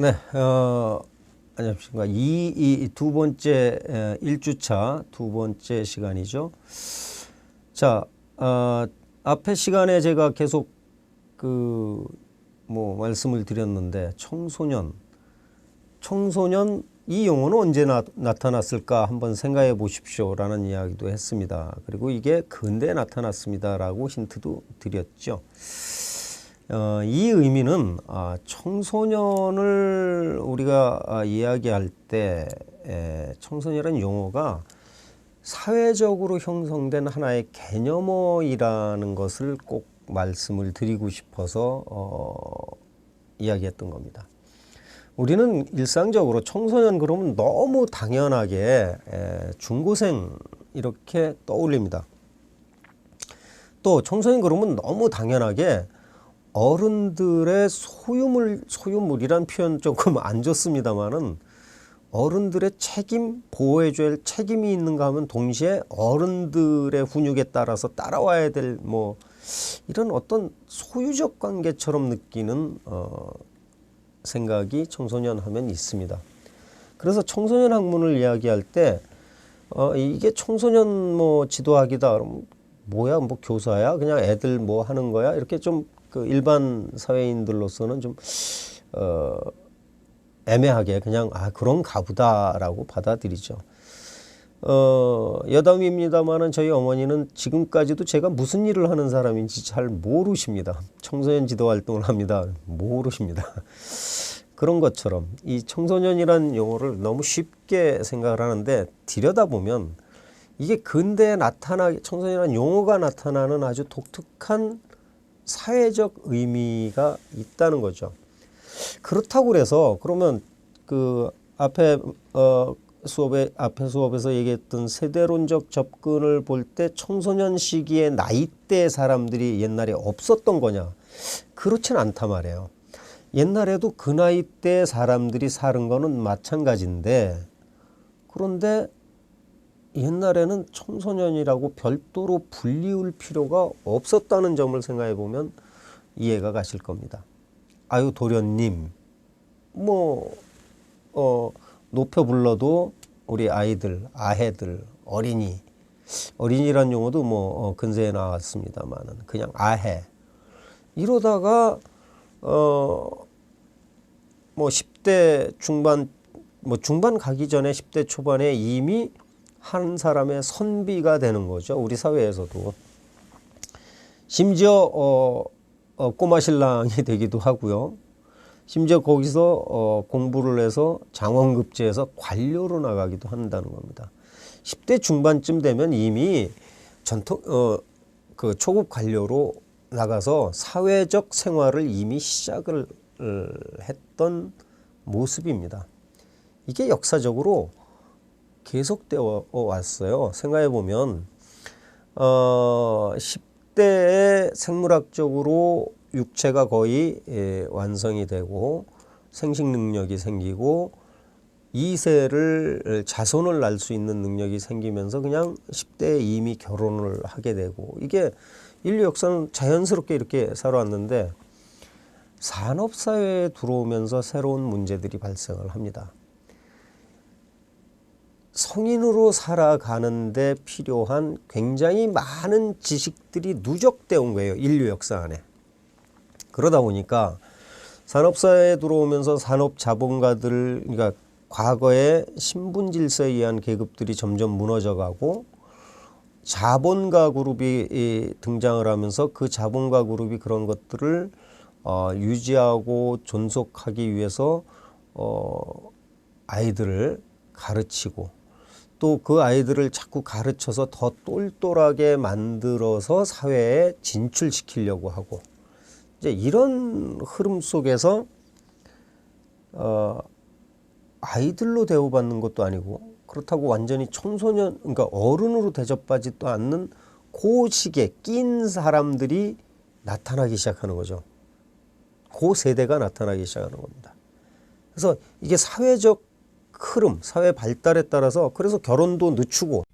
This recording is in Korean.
네, 어, 안녕하십니까. 이, 이 두 번째 에, 1주차 두 번째 시간이죠. 자, 어, 앞에 시간에 제가 계속 그, 뭐, 말씀을 드렸는데, 청소년, 청소년 이 용어는 언제 나, 나타났을까 한번 생각해 보십시오라는 이야기도 했습니다. 그리고 이게 근대에 나타났습니다라고 힌트도 드렸죠. 어, 이 의미는 아, 청소년을 우리가 아, 이야기할 때 에, 청소년이라는 용어가 사회적으로 형성된 하나의 개념어이라는 것을 꼭 말씀을 드리고 싶어서 어, 이야기했던 겁니다. 우리는 일상적으로 청소년 그러면 너무 당연하게 에, 중고생 이렇게 떠올립니다. 또 청소년 그러면 너무 당연하게 어른들의 소유물 소유물이란 표현 조금 안 좋습니다만은 어른들의 책임 보호해줘야 할 책임이 있는가 하면 동시에 어른들의 훈육에 따라서 따라와야 될 뭐 이런 어떤 소유적 관계처럼 느끼는 어, 생각이 청소년 하면 있습니다. 그래서 청소년 학문을 이야기할 때 어, 이게 청소년 뭐 지도학이다 그러면 뭐야? 뭐 교사야? 그냥 애들 뭐 하는 거야? 이렇게 좀 그 일반 사회인들로서는 좀 어, 애매하게 그냥 아 그런 가 보다라고 받아들이죠. 어, 여담입니다만은 저희 어머니는 지금까지도 제가 무슨 일을 하는 사람인지 잘 모르십니다. 청소년 지도 활동을 합니다. 모르십니다. 그런 것처럼 이 청소년이란 용어를 너무 쉽게 생각을 하는데 들여다보면 이게 근대에 나타나 청소년이라는 용어가 나타나는 아주 독특한 사회적 의미가 있다는 거죠. 그렇다고 그래서 그러면 그 앞에 어 수업에 앞에 수업에서 얘기했던 세대론적 접근을 볼 때 청소년 시기에 나이대 사람들이 옛날에 없었던 거냐? 그렇진 않다 말이에요. 옛날에도 그 나이대 사람들이 사는 거는 마찬가지인데 그런데 옛날에는 청소년이라고 별도로 불리울 필요가 없었다는 점을 생각해 보면 이해가 가실 겁니다. 아유 도련님 뭐 어, 높여 불러도 우리 아이들 아해들 어린이 어린이란 용어도 뭐 어, 근세에 나왔습니다만은 그냥 아해 이러다가 어 뭐 10대 중반 뭐 중반 가기 전에 10대 초반에 이미 한 사람의 선비가 되는 거죠. 우리 사회에서도. 심지어 어, 어, 꼬마 신랑이 되기도 하고요. 심지어 거기서 어, 공부를 해서 장원급제해서 관료로 나가기도 한다는 겁니다. 10대 중반쯤 되면 이미 전통 어, 그 초급 관료로 나가서 사회적 생활을 이미 시작을 했던 모습입니다. 이게 역사적으로 계속되어 왔어요. 생각해 보면 어 10대에 생물학적으로 육체가 거의 예, 완성이 되고 생식 능력이 생기고 이세를 자손을 낳을 수 있는 능력이 생기면서 그냥 10대에 이미 결혼을 하게 되고 이게 인류 역사는 자연스럽게 이렇게 살아왔는데 산업사회에 들어오면서 새로운 문제들이 발생을 합니다. 성인으로 살아가는데 필요한 굉장히 많은 지식들이 누적되어 온 거예요. 인류 역사 안에. 그러다 보니까 산업사회에 들어오면서 산업 자본가들, 그러니까 과거에 신분 질서에 의한 계급들이 점점 무너져 가고 자본가 그룹이 등장을 하면서 그 자본가 그룹이 그런 것들을 어, 유지하고 존속하기 위해서 어, 아이들을 가르치고 또 그 아이들을 자꾸 가르쳐서 더 똘똘하게 만들어서 사회에 진출시키려고 하고 이제 이런 흐름 속에서 어, 아이들로 대우받는 것도 아니고 그렇다고 완전히 청소년 그러니까 어른으로 대접받지도 않는 고식에 낀 사람들이 나타나기 시작하는 거죠. 고 세대가 나타나기 시작하는 겁니다. 그래서 이게 사회적 흐름, 사회 발달에 따라서 그래서 결혼도 늦추고